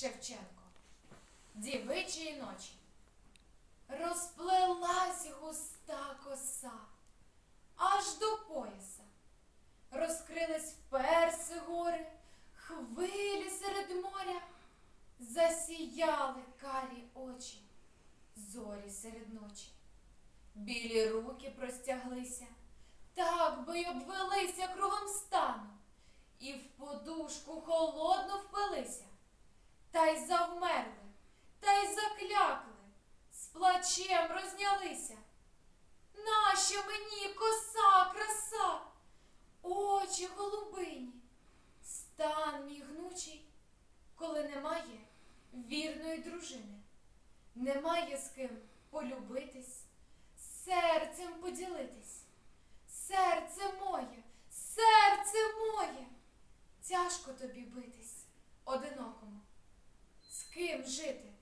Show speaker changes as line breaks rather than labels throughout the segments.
Шевченко. Дівичої ночі. Розплелась густа коса аж до пояса. Розкрились перси гори, хвилі серед моря, засіяли карі очі, зорі серед ночі. Білі руки простяглися, так би й обвелися кругом стану, і в подушку холодно впилися, та й завмерли, та й заклякли, з плачем рознялися. Нащо мені коса, краса, очі голубині, стан мій гнучий, коли немає вірної дружини, немає з ким полюбитись, серцем поділитись. Серце моє, серце моє, тяжко тобі битись одинокому. З ким жити?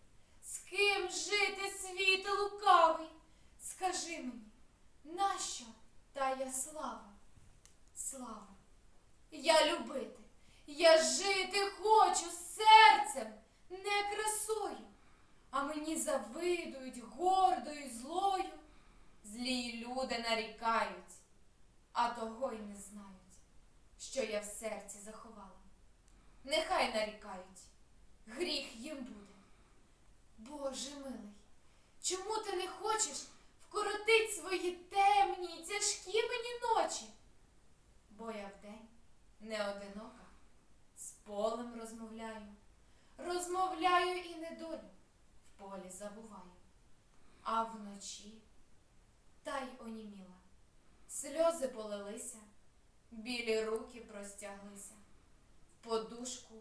З ким жити, світ лукавий? Скажи мені, нащо тая слава? Слава, я любити, я жити хочу серцем, не красою, а мені завидують гордою злою. Злі люди нарікають, а того й не знають, що я в серці заховала. Нехай нарікають, гріх хочеш вкоротить свої темні тяжкі мені ночі? Бо я вдень не одинока, з полем розмовляю, розмовляю і недолю в полі забуваю, а вночі та й оніміла. Сльози полилися, білі руки простяглися, в подушку